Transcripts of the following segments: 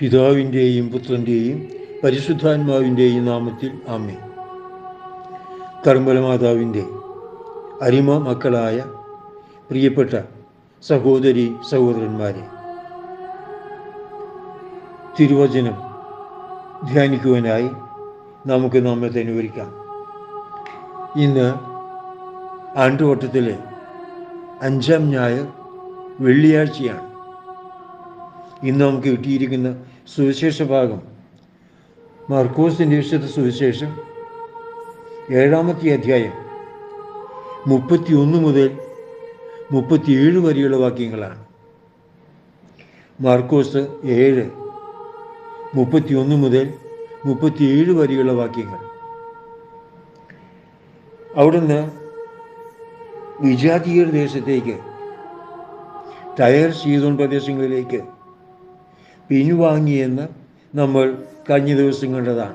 പിതാവിന്റെയും പുത്രന്റെയും പരിശുദ്ധാത്മാവിന്റെയും നാമത്തിൽ ആമേ കർമ്മലമാതാവിന്റെ അരിമ മക്കളായ പ്രിയപ്പെട്ട സഹോദരി സഹോദരന്മാരെ തിരുവചനം ധ്യാനിക്കുവാനായി നമുക്ക് നമ്മെ തന്നെ ഇന്ന് ആണ്ടുവട്ടത്തിലെ അഞ്ചാം ഞായർ വെള്ളിയാഴ്ചയാണ്. ഇന്ന് നമുക്ക് കിട്ടിയിരിക്കുന്ന സുവിശേഷ ഭാഗം. മർക്കോസിന്റെ വിശുദ്ധ സുവിശേഷം ഏഴാമത്തെ അധ്യായം മുപ്പത്തി ഒന്ന് മുതൽ മുപ്പത്തിയേഴ് വരെയുള്ള വാക്യങ്ങളാണ്. മാർക്കോസ് ഏഴ് മുപ്പത്തിയൊന്ന് മുതൽ മുപ്പത്തിയേഴ് വരെയുള്ള വാക്യങ്ങൾ. അവിടുന്ന് വിജാതീയർ ദേശത്തേക്ക് ടയർ സീതോൺ പ്രദേശങ്ങളിലേക്ക് പിൻവാങ്ങിയെന്ന് നമ്മൾ കഴിഞ്ഞ ദിവസം കണ്ടതാണ്.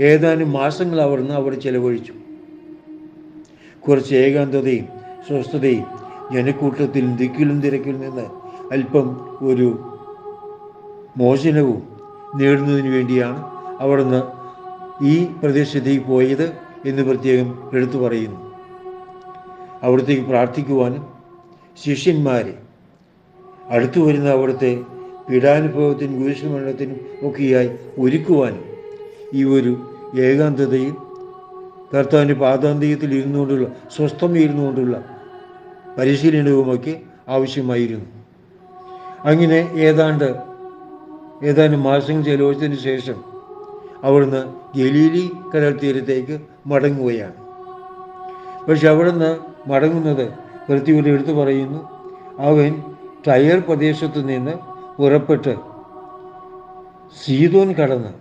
ഏതാനും മാസങ്ങൾ അവർന്ന് അവിടെ ചെലവഴിച്ചു. കുറച്ച് ഏകാന്തതയും സ്വസ്ഥതയും ജനക്കൂട്ടത്തിൽ ദിക്കിലും തിരക്കിലും നിന്ന് അല്പം ഒരു മോചനവും നേടുന്നതിന് വേണ്ടിയാണ് അവിടുന്ന് ഈ പ്രദേശത്തേക്ക് പോയത് എന്ന് പ്രത്യേകം എടുത്തു പറയുന്നു. അവിടത്തേക്ക് പ്രാർത്ഥിക്കുവാനും ശിഷ്യന്മാരെ അടുത്തു വരുന്ന അവിടുത്തെ പീഡാനുഭവത്തിനും കുരിശുമരണത്തിനും ഒക്കെയായി ഒരുക്കുവാനും ഈ ഒരു ഏകാന്തതയിൽ കർത്താവിന്റെ പാതാന്തികത്തിൽ ഇരുന്നുകൊണ്ടുള്ള സ്വസ്ഥമയിരുന്നുകൊണ്ടുള്ള പരിശീലനവുമൊക്കെ ആവശ്യമായിരുന്നു. അങ്ങനെ ഏതാണ്ട് ഏതാനും മാസങ്ങൾ ചെലവഴിച്ചതിന് ശേഷം അവിടുന്ന് ഗലീലി കടൽ തീരത്തേക്ക് മടങ്ങുകയാണ്. പക്ഷെ അവിടുന്ന് മടങ്ങുന്നത് പ്രത്യേകത എടുത്തു പറയുന്നു അവൻ ടയർ പ്രദേശത്ത് നിന്ന് പുറപ്പെട്ട് സീതോൻ കടന്ന്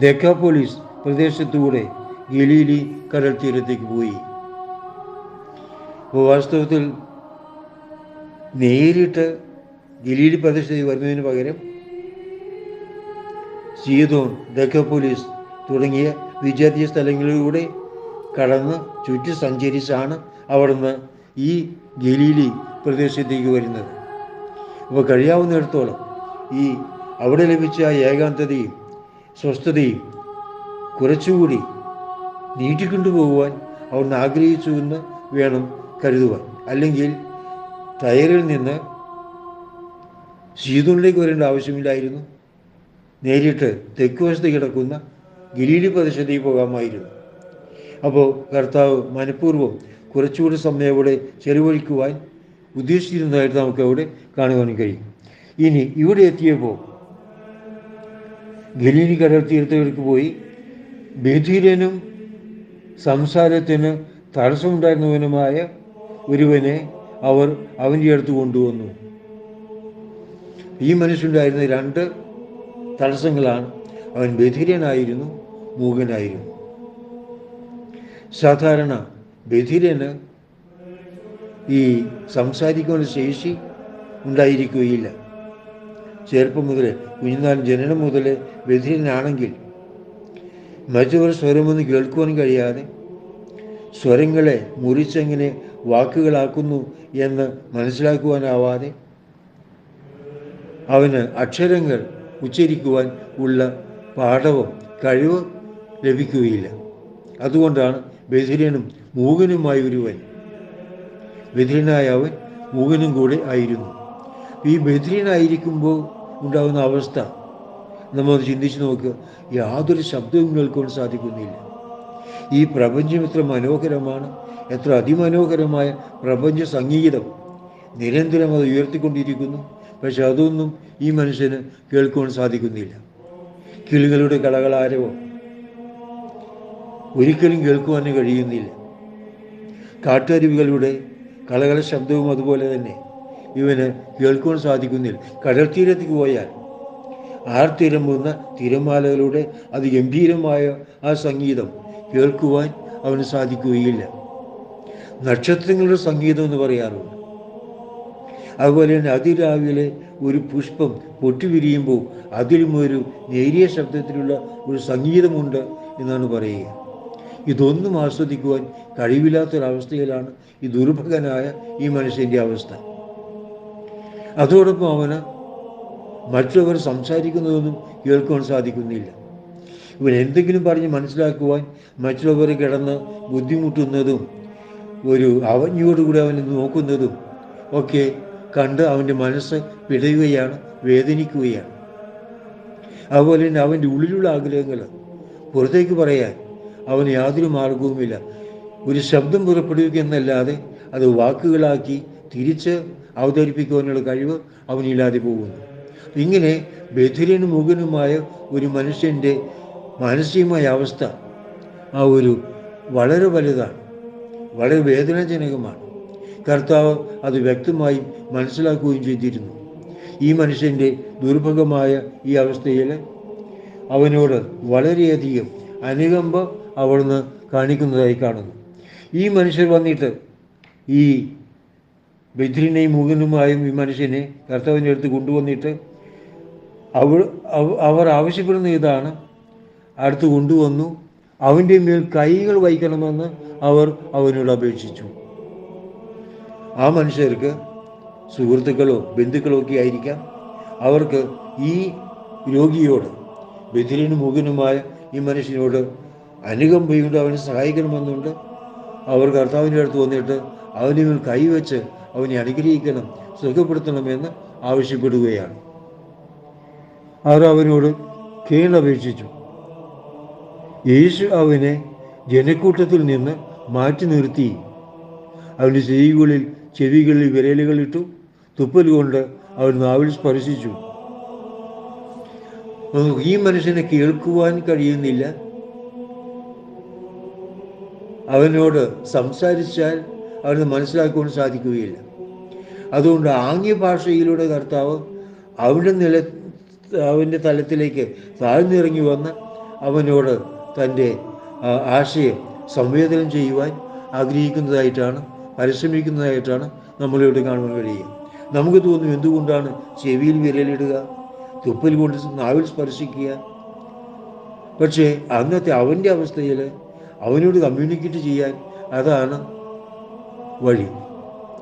ദക്കാപോലീസ് പ്രദേശത്തൂടെ ഗലീലി കടൽ തീരത്തേക്ക് പോയി. വാസ്തവത്തിൽ നേരിട്ട് ഗലീലി പ്രദേശത്തേക്ക് വരുന്നതിന് പകരം സീതോൻ ദക്കാപോലീസ് തുടങ്ങിയ വിജാതീയ സ്ഥലങ്ങളിലൂടെ കടന്ന് ചുറ്റി സഞ്ചരിച്ചാണ് അവിടുന്ന് ഈ ഗലീലി പ്രദേശത്തേക്ക് വരുന്നത്. അപ്പോൾ കഴിയാവുന്നിടത്തോളം ഈ അവിടെ ലഭിച്ച ഏകാന്തതയും സ്വസ്ഥതയും കുറച്ചുകൂടി നീട്ടിക്കൊണ്ടുപോകുവാൻ അവിടുന്ന് ആഗ്രഹിച്ചു എന്ന് വേണം കരുതുവാൻ. അല്ലെങ്കിൽ ടയറിൽ നിന്ന് സീതോണിലേക്ക് വരേണ്ട ആവശ്യമില്ലായിരുന്നു. നേരിട്ട് തെക്ക് വശത്ത് കിടക്കുന്ന ഗിരീലി പ്രദേശത്തേക്ക് പോകാമായിരുന്നു. അപ്പോൾ കർത്താവ് മനഃപൂർവം കുറച്ചുകൂടി സമയം അവിടെ ചെലവഴിക്കുവാൻ ഉദ്ദേശിച്ചിരുന്നതായിട്ട് നമുക്ക് അവിടെ കാണുവാൻ കഴിയും. ഇനി ഇവിടെ എത്തിയപ്പോൾ ഗലീലി കടൽ തീരത്തേക്ക് പോയി ബധിരനും സംസാരത്തിന് തടസ്സമുണ്ടായിരുന്നവനുമായ ഒരുവനെ അവർ അവന്റെ അടുത്ത് കൊണ്ടുവന്നു. ഈ മനുഷ്യണ്ടായിരുന്ന രണ്ട് തടസ്സങ്ങളാണ്. അവൻ ബധിരനായിരുന്നു മൂകനായിരുന്നു. സാധാരണ ബധിരന് ഈ സംസാരിക്കുന്ന ശേഷി ഉണ്ടായിരിക്കുകയില്ല. ചെറുപ്പം മുതൽ കുഞ്ഞുനാൾ ജനനം മുതൽ ബധിരനാണെങ്കിൽ മറ്റവർ സ്വരമൊന്നും കേൾക്കുവാൻ കഴിയാതെ സ്വരങ്ങളെ മുറിച്ചെങ്ങനെ വാക്കുകളാക്കുന്നു എന്ന് മനസ്സിലാക്കുവാനാവാതെ അവന് അക്ഷരങ്ങൾ ഉച്ചരിക്കുവാൻ ഉള്ള പാഠവും കഴിവ് ലഭിക്കുകയില്ല. അതുകൊണ്ടാണ് ബധിരനും മൂകനുമായ ഒരുവൻ. ബധിരനായ അവൻ മൂകനും കൂടെ ആയിരുന്നു. ഈ ബധിരനായിരിക്കുമ്പോൾ ഉണ്ടാകുന്ന അവസ്ഥ നമ്മൾ ചിന്തിച്ച് നോക്കുക യാതൊരു ശബ്ദവും കേൾക്കുവാൻ സാധിക്കുന്നില്ല. ഈ പ്രപഞ്ചം എത്ര മനോഹരമാണ്. എത്ര അതിമനോഹരമായ പ്രപഞ്ച സംഗീതം. നിരന്തരം അത് ഉയർത്തിക്കൊണ്ടിരിക്കുന്നു. പക്ഷെ അതൊന്നും ഈ മനുഷ്യന് കേൾക്കുവാൻ സാധിക്കുന്നില്ല. കിളികളുടെ കളകളാരവോ ഒരിക്കലും കേൾക്കുവാനും കഴിയുന്നില്ല. കാട്ടരുവികളുടെ കളകള ശബ്ദവും അതുപോലെ തന്നെ ഇവന് കേൾക്കുവാൻ സാധിക്കുന്നില്ല. കടൽ തീരത്തേക്ക് പോയാൽ ആർത്തിരമ്പുന്ന തിരമാലകളുടെ അതിഗംഭീരമായ ആ സംഗീതം കേൾക്കുവാൻ അവന് സാധിക്കുകയില്ല. നക്ഷത്രങ്ങളുടെ സംഗീതം എന്ന് പറയാറുണ്ട്. അതുപോലെ തന്നെ അതിരാവിലെ ഒരു പുഷ്പം പൊട്ടിവിരിയുമ്പോൾ അതിലും ഒരു നേരിയ ശബ്ദത്തിലുള്ള ഒരു സംഗീതമുണ്ട് എന്നാണ് പറയുക. ഇതൊന്നും ആസ്വദിക്കുവാൻ കഴിവില്ലാത്തൊരവസ്ഥയിലാണ് ഈ ദുർഭകനായ ഈ മനുഷ്യന്റെ അവസ്ഥ. അതോടൊപ്പം അവന് മറ്റുള്ളവർ സംസാരിക്കുന്നതൊന്നും കേൾക്കുവാൻ സാധിക്കുന്നില്ല. ഇവൻ എന്തെങ്കിലും പറഞ്ഞ് മനസ്സിലാക്കുവാൻ മറ്റുള്ളവർ കിടന്ന് ബുദ്ധിമുട്ടുന്നതും ഒരു അവജ്ഞയോടുകൂടി അവനെ നോക്കുന്നതും ഒക്കെ കണ്ട് അവന്റെ മനസ്സ് പിടയുകയാണ് വേദനിക്കുകയാണ്. അതുപോലെ തന്നെ അവന്റെ ഉള്ളിലുള്ള ആഗ്രഹങ്ങൾ പുറത്തേക്ക് പറയാൻ അവന് യാതൊരു മാർഗവുമില്ല. ഒരു ശബ്ദം പുറപ്പെടുവിക്കുക എന്നല്ലാതെ അത് വാക്കുകളാക്കി തിരിച്ച് അവതരിപ്പിക്കുവാനുള്ള കഴിവ് അവനില്ലാതെ പോകുന്നു. ഇങ്ങനെ ബധിരനും മുഖനുമായ ഒരു മനുഷ്യന്റെ മാനസികമായ അവസ്ഥ ആ ഒരു വളരെ വലുതാണ് വളരെ വേദനാജനകമാണ്. കർത്താവ് അത് വ്യക്തമായി മനസ്സിലാക്കുകയും ചെയ്തിരുന്നു. ഈ മനുഷ്യന്റെ ദുർഭഗമായ ഈ അവസ്ഥയിൽ അവനോട് വളരെയധികം അനുകമ്പ അവിടുന്ന് കാണിക്കുന്നതായി കാണുന്നു. ഈ മനുഷ്യർ വന്നിട്ട് ഈ ബദ്രിനെയും മുകനുമായും ഈ മനുഷ്യനെ കർത്താവിന്റെ അടുത്ത് കൊണ്ടുവന്നിട്ട് അവ അവ- അവർ ആവശ്യപ്പെടുന്ന ഇതാണ്. അടുത്ത് കൊണ്ടുവന്നു. അവന്റെ മേൽ കൈകൾ വഹിക്കണമെന്ന് അവർ അവനോട് അപേക്ഷിച്ചു. ആ മനുഷ്യർക്ക് സുഹൃത്തുക്കളോ ബന്ധുക്കളോ ഒക്കെ ആയിരിക്കാം. അവർക്ക് ഈ രോഗിയോട് ബദ്രീനും മുകനുമായ ഈ മനുഷ്യനോട് അനുകമ്പയുണ്ട് അവനെ സഹായിക്കണമെന്നുണ്ട് അവർ കർത്താവിന്റെ അടുത്ത് വന്നിട്ട് അവനെ കൈവച്ച് അവനെ അനുഗ്രഹിക്കണം സുഖപ്പെടുത്തണമെന്ന് ആവശ്യപ്പെടുകയാണ്. അവർ അവനോട് കീഴപേക്ഷിച്ചു. യേശു അവനെ ജനക്കൂട്ടത്തിൽ നിന്ന് മാറ്റി നിർത്തി. അവന്റെ ചെവികളിൽ ചെവികളിൽ വിരലുകളിട്ടു തുപ്പൽ കൊണ്ട് അവൻ നാവിൽ സ്പർശിച്ചു. ഈ മനുഷ്യനെ കേൾക്കുവാൻ കഴിയുന്നില്ല. അവനോട് സംസാരിച്ചാൽ അവന് മനസ്സിലാക്കുവാൻ സാധിക്കുകയില്ല. അതുകൊണ്ട് ആംഗ്യ ഭാഷയിലൂടെ കർത്താവ് അവിടെ നില അവന്റെ തലത്തിലേക്ക് താഴ്ന്നിറങ്ങി വന്ന് അവനോട് തന്റെ ആശയം സംവേദനം ചെയ്യുവാൻ ആഗ്രഹിക്കുന്നതായിട്ടാണ് പരിശ്രമിക്കുന്നതായിട്ടാണ് നമ്മളിവിടെ കാണുവാൻ കഴിയുക. നമുക്ക് തോന്നും എന്തുകൊണ്ടാണ് ചെവിയിൽ വിരലിടുക തുപ്പൽ കൊണ്ട് നാവിൽ സ്പർശിക്കുക. പക്ഷേ അന്നത്തെ അവന്റെ അവസ്ഥയിൽ അവനോട് കമ്മ്യൂണിക്കേറ്റ് ചെയ്യാൻ അതാണ് വഴി.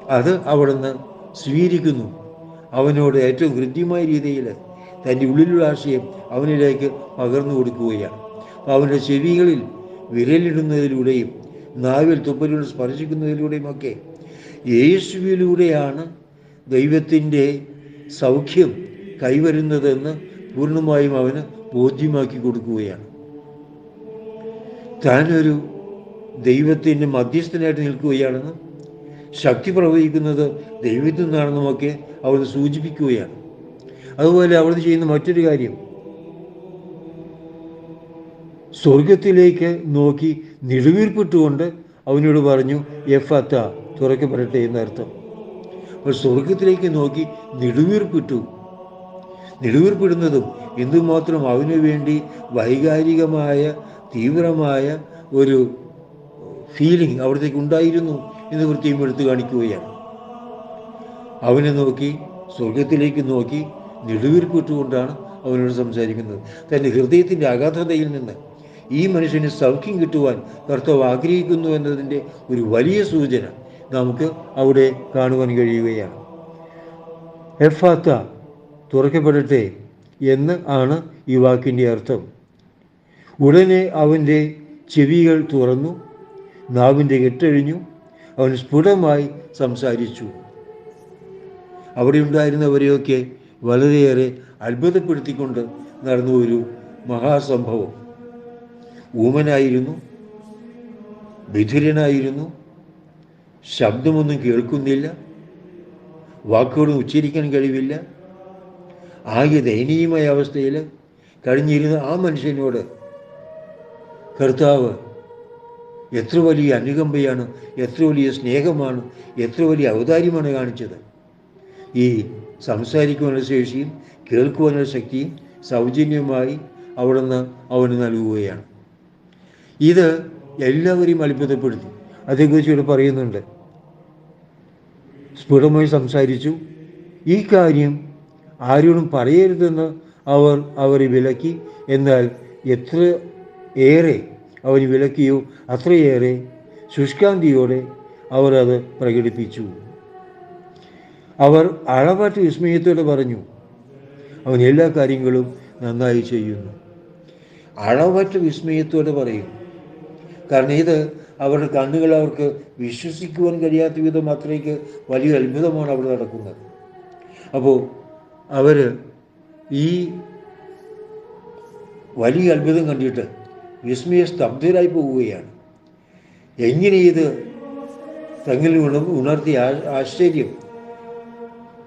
അത് അവിടുന്ന് സ്വീകരിക്കുന്നു. അവനോട് ഏറ്റവും കൃത്യമായ രീതിയിൽ തന്റെ ഉള്ളിലുള്ള ആശയം അവനിലേക്ക് പകർന്നു കൊടുക്കുകയാണ്. അവന്റെ ചെവികളിൽ വിരലിടുന്നതിലൂടെയും നാവിൽ തുപ്പലിലൂടെ സ്പർശിക്കുന്നതിലൂടെയും ഒക്കെ യേശുവിലൂടെയാണ് ദൈവത്തിന്റെ സൗഖ്യം കൈവരുന്നതെന്ന് പൂർണമായും അവന് ബോധ്യമാക്കി കൊടുക്കുകയാണ്. താനൊരു ദൈവത്തിന്റെ മധ്യസ്ഥനായിട്ട് നിൽക്കുകയാണെന്ന് ശക്തി പ്രവഹിക്കുന്നത് ദൈവത്തിൽ നിന്നാണെന്നുമൊക്കെ അവിടുന്ന് സൂചിപ്പിക്കുകയാണ്. അതുപോലെ അവിടുന്ന് ചെയ്യുന്ന മറ്റൊരു കാര്യം സ്വർഗത്തിലേക്ക് നോക്കി നെടുവീർപ്പിട്ടുകൊണ്ട് അവനോട് പറഞ്ഞു എഫ് അത്ത തുറക്കപ്പെടട്ടെ എന്നർത്ഥം അപ്പോൾ സ്വർഗത്തിലേക്ക് നോക്കി നെടുവീർപ്പിട്ടു നെടുവീർപ്പിടുന്നതും എന്തുമാത്രം അവനു വേണ്ടി വൈകാരികമായ തീവ്രമായ ഒരു ഫീലിംഗ് അവിടത്തേക്ക് ഉണ്ടായിരുന്നു എന്ന് വൃത്തിയും എടുത്തു കാണിക്കുകയാണ്. അവനെ നോക്കി സ്വർഗത്തിലേക്ക് നോക്കി നെടുവീർപ്പിട്ടുകൊണ്ടാണ് അവനോട് സംസാരിക്കുന്നത്. തന്റെ ഹൃദയത്തിന്റെ അഗാധതയിൽ നിന്ന് ഈ മനുഷ്യന് സൗഖ്യം കിട്ടുവാൻ കർത്താവ് ആഗ്രഹിക്കുന്നു എന്നതിന്റെ ഒരു വലിയ സൂചന നമുക്ക് അവിടെ കാണുവാൻ കഴിയുകയാണ്. എഫാത്ത തുറക്കപ്പെടട്ടെ എന്ന് ആണ് ഈ വാക്കിന്റെ അർത്ഥം. ഉടനെ അവന്റെ ചെവികൾ തുറന്നു നാവിന്റെ കെട്ടഴിഞ്ഞു അവൻ സ്ഫുടമായി സംസാരിച്ചു. അവിടെ ഉണ്ടായിരുന്നവരെയൊക്കെ വളരെയേറെ അത്ഭുതപ്പെടുത്തിക്കൊണ്ട് നടന്ന ഒരു മഹാസംഭവം. ഊമനായിരുന്നു വിധുരനായിരുന്നു ശബ്ദമൊന്നും കേൾക്കുന്നില്ല വാക്കുകളും ഉച്ചരിക്കാൻ കഴിവില്ല. ആകെ ദയനീയമായ അവസ്ഥയിൽ കഴിഞ്ഞിരുന്ന ആ മനുഷ്യനോട് കർത്താവ് എത്ര വലിയ അനുകമ്പയാണ് എത്ര വലിയ സ്നേഹമാണ് എത്ര വലിയ ഔദാര്യമാണ് കാണിച്ചത്. ഈ സംസാരിക്കുവാനുള്ള ശേഷിയും കേൾക്കുവാനുള്ള ശക്തിയും സൗജന്യമായി അവിടുന്ന് അവന് നൽകുകയാണ്. ഇത് എല്ലാവരെയും അത്ഭുതപ്പെടുത്തി. അതേക്കുറിച്ച് ഇവിടെ പറയുന്നുണ്ട്. സ്ഫുടമായി സംസാരിച്ചു. ഈ കാര്യം ആരോടും പറയരുതെന്ന് അവർ അവരെ വിലക്കി എന്നാൽ എത്ര ഏറെ അവർ വിലക്കിയോ. അത്രയേറെ ശുഷ്കാന്തിയോടെ അവർ അത് പ്രകടിപ്പിച്ചു. അവർ അളവറ്റ വിസ്മയത്തോടെ പറഞ്ഞു അവൻ എല്ലാ കാര്യങ്ങളും നന്നായി ചെയ്യുന്നു. അളവറ്റ വിസ്മയത്തോടെ പറയും കാരണം ഇത് അവരുടെ കണ്ണുകൾ അവർക്ക് വിശ്വസിക്കുവാൻ കഴിയാത്ത വിധം അത്രയ്ക്ക് വലിയ അത്ഭുതമാണ് അവിടെ നടക്കുന്നത്. അപ്പോൾ അവർ ഈ വലിയ അത്ഭുതം കണ്ടിട്ട് വിസ്മയ സ്തബ്ധരായി പോവുകയാണ്. എങ്ങനെ ഇത് തങ്ങളിൽ ഉണ ഉണർത്തിയ ആശ്ചര്യം?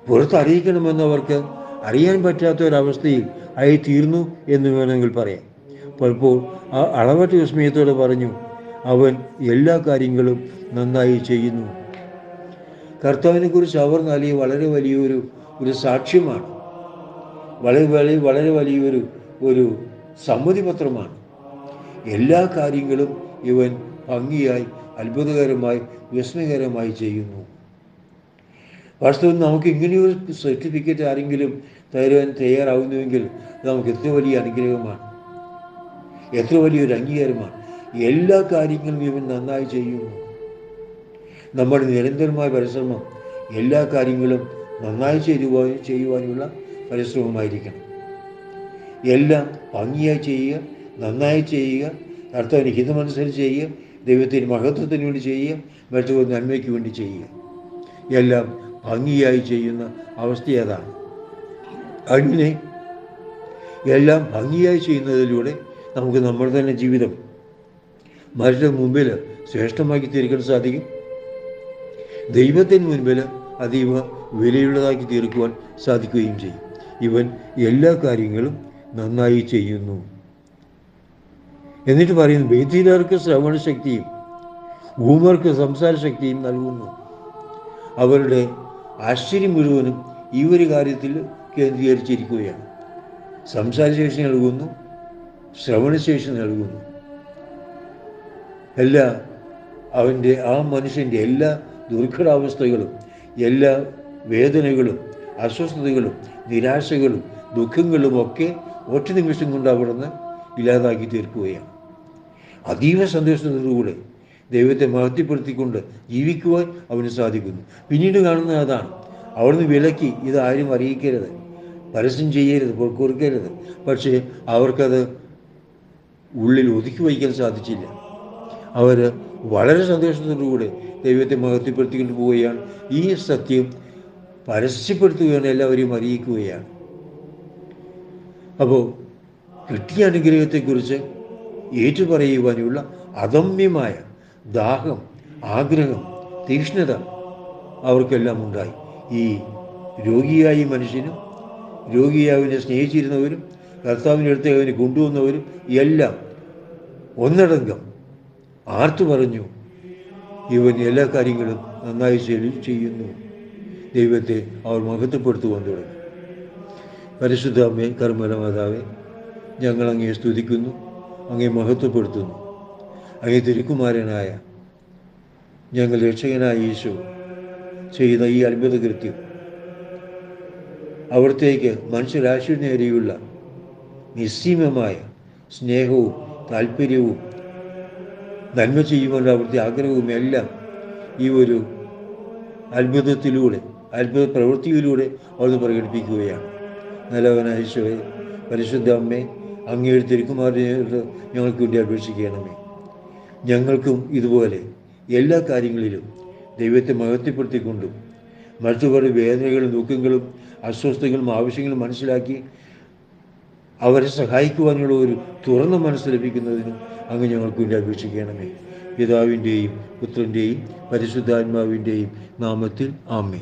പുറത്തറിയിക്കണമെന്നവർക്ക് അറിയാൻ പറ്റാത്ത ഒരവസ്ഥയിൽ ആയി തീർന്നു എന്ന് വേണമെങ്കിൽ പറയാം. പലപ്പോൾ ആ അളവറ്റ വിസ്മയത്തോടെ പറഞ്ഞു അവൻ എല്ലാ കാര്യങ്ങളും നന്നായി ചെയ്യുന്നു. കർത്താവിനെ കുറിച്ച് അവർ നൽകിയ വളരെ വലിയൊരു ഒരു സാക്ഷ്യമാണ്. വളരെ വലിയ വളരെ വലിയൊരു ഒരു സമ്മതിപത്രമാണ്. എല്ലാ കാര്യങ്ങളും ഇവൻ ഭംഗിയായി അത്ഭുതകരമായി വിസ്മയകരമായി ചെയ്യുന്നു. വാസ്തവം നമുക്ക് ഇങ്ങനെയൊരു സർട്ടിഫിക്കറ്റ് ആരെങ്കിലും തരുവാൻ തയ്യാറാവുന്നുവെങ്കിൽ നമുക്ക് എത്ര വലിയ അനുഗ്രഹമാണ്. എത്ര വലിയൊരു അംഗീകാരമാണ്. എല്ലാ കാര്യങ്ങളും ഇവൻ നന്നായി ചെയ്യുന്നു. നമ്മുടെ നിരന്തരമായ പരിശ്രമം എല്ലാ കാര്യങ്ങളും നന്നായി ചെയ്യുവാൻ ചെയ്യുവാനുള്ള പരിശ്രമമായിരിക്കണം. എല്ലാം ഭംഗിയായി ചെയ്യുക നന്നായി ചെയ്യുക. കർത്താവിന് ഹിതമനുസരിച്ച് ചെയ്യുക. ദൈവത്തിന് മഹത്വത്തിന് വേണ്ടി ചെയ്യുക. മറ്റൊരു നന്മയ്ക്ക് വേണ്ടി ചെയ്യുക. എല്ലാം ഭംഗിയായി ചെയ്യുന്ന അവസ്ഥ അതാണ് അങ്ങനെ എല്ലാം ഭംഗിയായി ചെയ്യുന്നതിലൂടെ നമുക്ക് നമ്മുടെ തന്നെ ജീവിതം മനുഷ്യരുടെ മുമ്പിൽ ശ്രേഷ്ഠമാക്കി തീർക്കാൻ സാധിക്കും. ദൈവത്തിന് മുൻപിൽ അതീവ വിലയുള്ളതാക്കി തീർക്കുവാൻ സാധിക്കുകയും ചെയ്യും. ഇവൻ എല്ലാ കാര്യങ്ങളും നന്നായി ചെയ്യുന്നു. എന്നിട്ട് പറയുന്നു ബേദീലർക്ക് ശ്രവണശക്തിയും ഊമർക്ക് സംസാര ശക്തിയും നൽകുന്നു. അവരുടെ ആശ്ചര്യം മുഴുവനും ഈ ഒരു കാര്യത്തിൽ കേന്ദ്രീകരിച്ചിരിക്കുകയാണ്. സംസാരശേഷി നൽകുന്നു ശ്രവണശേഷി നൽകുന്നു. എല്ലാ അവന്റെ ആ മനുഷ്യന്റെ എല്ലാ ദുർഘടാവസ്ഥകളും എല്ലാ വേദനകളും അസ്വസ്ഥതകളും നിരാശകളും ദുഃഖങ്ങളും ഒക്കെ ഒറ്റ നിമിഷം കൊണ്ട് അവിടുന്ന് ഇല്ലാതാക്കി തീർക്കുകയാണ്. അതീവ സന്തോഷത്തോടുകൂടെ ദൈവത്തെ മഹത്വപ്പെടുത്തിക്കൊണ്ട് ജീവിക്കുവാൻ അവന് സാധിക്കുന്നു. പിന്നീട് കാണുന്നത് അതാണ്. അവിടുന്ന് വിലക്കി ഇത് ആരും അറിയിക്കരുത്. പരസ്യം ചെയ്യരുത് കൊടുക്കരുത് പക്ഷേ അവർക്കത് ഉള്ളിൽ ഒതുക്കി വയ്ക്കാൻ സാധിച്ചില്ല. അവർ വളരെ സന്തോഷത്തോടുകൂടെ ദൈവത്തെ മഹത്വപ്പെടുത്തിക്കൊണ്ട് പോവുകയാണ്. ഈ സത്യം പരസ്യപ്പെടുത്തുകയാണ് എല്ലാവരെയും അറിയിക്കുകയാണ്. അപ്പോൾ കിട്ടിയ അനുഗ്രഹത്തെക്കുറിച്ച് ഏറ്റുപറയുവാനുള്ള അദമ്യമായ ദാഹം ആഗ്രഹം തീക്ഷ്ണത അവർക്കെല്ലാം ഉണ്ടായി. ഈ രോഗിയായി മനുഷ്യനും രോഗിയാവിനെ സ്നേഹിച്ചിരുന്നവരും കർത്താവിന്റെ അടുത്ത് അവനെ കൊണ്ടുവന്നവരും എല്ലാം ഒന്നടങ്കം ആർത്തു പറഞ്ഞു ഇവൻ എല്ലാ കാര്യങ്ങളും നന്നായി ചെയ്യുന്നു. ദൈവത്തെ അവർ മഹത്വപ്പെടുത്തുവാൻ തുടങ്ങി. പരിശുദ്ധ അമ്മേ കർമ്മല മാതാവേ ഞങ്ങൾ അങ്ങേ സ്തുതിക്കുന്നു. അങ്ങേ മഹത്വപ്പെടുത്തുന്നു. അങ്ങേ തിരുക്കുമാരനായ ഞങ്ങൾ രക്ഷകനായ യേശു ചെയ്ത ഈ അത്ഭുത കൃത്യം. അവിടത്തേക്ക് മനുഷ്യരാശി നേരെയുള്ള നിസ്സീമമായ സ്നേഹവും താല്പര്യവും നന്മ ചെയ്യുവാനുള്ള അവിടുത്തെ ആഗ്രഹവും എല്ലാം ഈ ഒരു അത്ഭുതത്തിലൂടെ അത്ഭുത പ്രവൃത്തിയിലൂടെ അവിടുന്ന് പ്രകടിപ്പിക്കുകയാണ്. നല്ലവനായ പരിശുദ്ധ അമ്മേ അങ്ങയുടെ തിരുക്കുമാറിനോട് ഞങ്ങൾക്ക് വേണ്ടി അപേക്ഷിക്കണമേ ഞങ്ങൾക്കും ഇതുപോലെ എല്ലാ കാര്യങ്ങളിലും ദൈവത്തെ മഹത്വപ്പെടുത്തിക്കൊണ്ടും മറ്റുള്ളവരുടെ വേദനകളും ദുഃഖങ്ങളും അസ്വസ്ഥതകളും ആവശ്യങ്ങളും മനസ്സിലാക്കി അവരെ സഹായിക്കുവാനുള്ള ഒരു തുറന്ന മനസ്സ് ലഭിക്കുന്നതിനും അങ്ങ് ഞങ്ങൾക്ക് വേണ്ടി അപേക്ഷിക്കണമേ പിതാവിന്റെയും പുത്രന്റെയും പരിശുദ്ധാത്മാവിന്റെയും നാമത്തിൽ ആമേ